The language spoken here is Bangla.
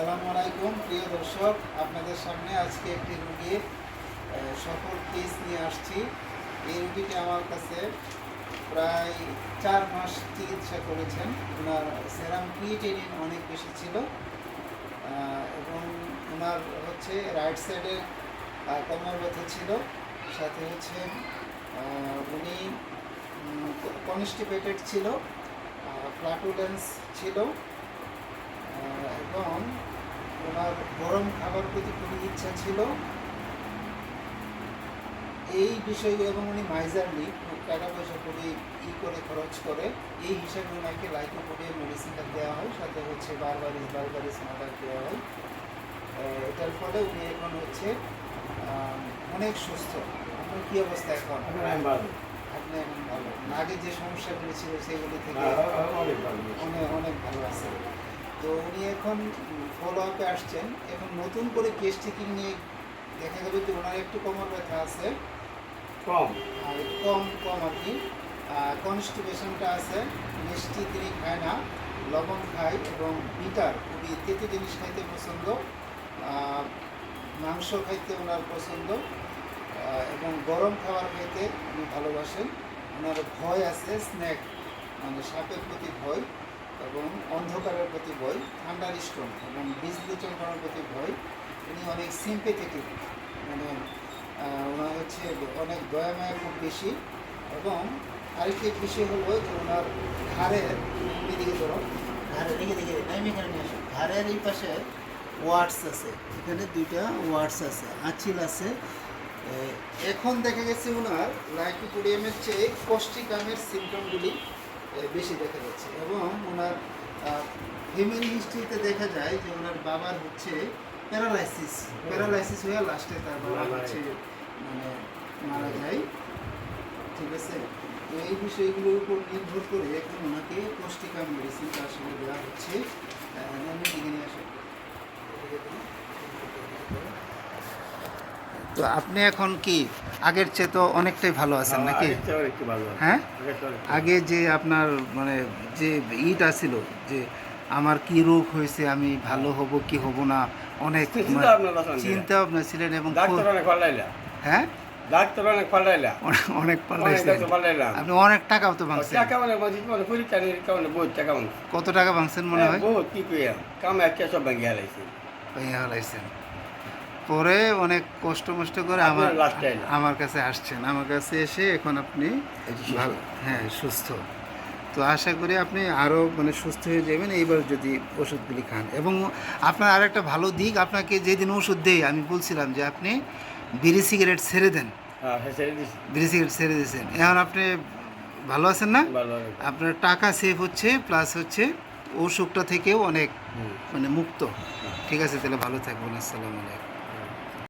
আসসালামু আলাইকুম, প্রিয় দর্শক। আপনাদের সামনে আজকে একটি রুগীর সফল কেস নিয়ে আসছি। এই রুগীটি আমার কাছে প্রায় চার মাস চিকিৎসা করেছেন। ওনার সেরাম ক্রিয়েটিনিন অনেক বেশি ছিল এবং ওনার হচ্ছে রাইট সাইডে কোমর ব্যথা ছিল। সাথে হচ্ছে উনি কনস্টিপেটেড ছিল ফ্লাটুলেন্স ছিল এবং ওনার গরম খাবার প্রতি খুবই ইচ্ছা ছিল। এই বিষয়গুলো এবং উনি মাইজারলি টাকা পয়সা খুবই ই করে খরচ করে এই হিসাবে ওনাকে লাইকোপোডিয়া মেডিসিনটা দেওয়া হয় সাথে হচ্ছে বারবারিস বারবারিস মাদার দেওয়া হয়। এটার ফলে উনি এখন হচ্ছে অনেক সুস্থ। আপনার কী অবস্থা এখন? আপনি এখন ভালো। আগে যে সমস্যাগুলি ছিল সেগুলি থেকে অনেক অনেক অনেক ভালো আছে তো উনি এখন ফলো আপে আসছেন এখন নতুন করে কেস টেকিং নিয়ে দেখা গেল যে ওনার একটু কোমর ব্যথা আছে। কম? আর কম কম আর কি। কনস্টিপেশনটা আছে মিষ্টি তিনি খায় না লবণ খায় এবং বিটার খুবই তেতো জিনিস খাইতে পছন্দ। মাংস খাইতে ওনার পছন্দ। এবং গরম খাবার খাইতে উনি ভালোবাসেন। ওনার ভয় আছে স্ন্যাক মানে সাপের প্রতি ভয়। এবং অন্ধকারের প্রতি ভয়, ঠান্ডার স্টোন এবং বিজলি চমকানোর প্রতি ভয়, উনি অনেক সিম্পেথেটিক মানে ওনার হচ্ছে অনেক দয়া মায়া খুব বেশি এবং আরেকটি বিষয় হলো যে ওনার ঘাড়ের, এদিকে ধরো, ঘাড়ের দিকে দিকে নাইম এখানে নিয়ে আসো, ঘাড়ের এই পাশে ওয়ার্ডস আছে, এখানে দুইটা ওয়ার্ডস আছে, আঁচিল আছে। এখন দেখা গেছে ওনার লাইকোপোডিয়ামের চেয়ে কষ্টিকামের সিমটমগুলি বেশি দেখা যাচ্ছে। এবং ওনার ফ্যামিলি হিস্ট্রিতে দেখা যায় যে ওনার বাবার হচ্ছে প্যারালাইসিস। প্যারালাইসিস হয়ে লাস্টে তার বাবা হচ্ছে মানে মারা যায়। ঠিক আছে? তো এই বিষয়গুলোর উপর নির্ভর করে এখন ওনাকে পুষ্টিকাম মেডিসিনটা আসলে দেওয়া হচ্ছে। নিয়ে আসো। তো আপনি এখন কি? আগের চেয়ে তো অনেকটাই ভালো আছেন নাকি। হ্যাঁ? আগে যে আপনার মানে যে ইটা ছিল যে আমার কি রোগ হয়েছে আমি ভালো হব কি হব না অনেক চিন্তা মানে ভাবনা। চিন্তা ভাবনা ছিলেন এবং হ্যাঁ? ডাক্তার অনেক পাল্টাইলা। আপনি অনেক টাকাও তো ভাঙছেন। টাকা মানে মানে পরীক্ষা নিরীক্ষা বহুত টাকা কত টাকা ভাঙছেন মনে হয় বহুত কি কইয়া? কাম একটা সব পরে অনেক কষ্ট মষ্ট করে আমার। আমার কাছে আসছেন। আমার কাছে এসে এখন আপনি ভালো হ্যাঁ সুস্থ। তো আশা করি আপনি আরও মানে সুস্থ হয়ে যাবেন। এইবার যদি ওষুধগুলি খান। এবং আপনার আর একটা ভালো দিক আপনাকে যেদিন ওষুধ দেয় আমি বলছিলাম যে আপনি বিড়ি সিগারেট ছেড়ে দেন। হ্যাঁ হ্যাঁ বিড়ি সিগারেট ছেড়ে দিয়েছেন। এখন আপনি ভালো আছেন না। আপনার টাকা সেভ হচ্ছে প্লাস হচ্ছে অসুখটা থেকেও অনেক মানে মুক্ত। ঠিক আছে তাহলে ভালো থাকবেন। আসসালামু আলাইকুম।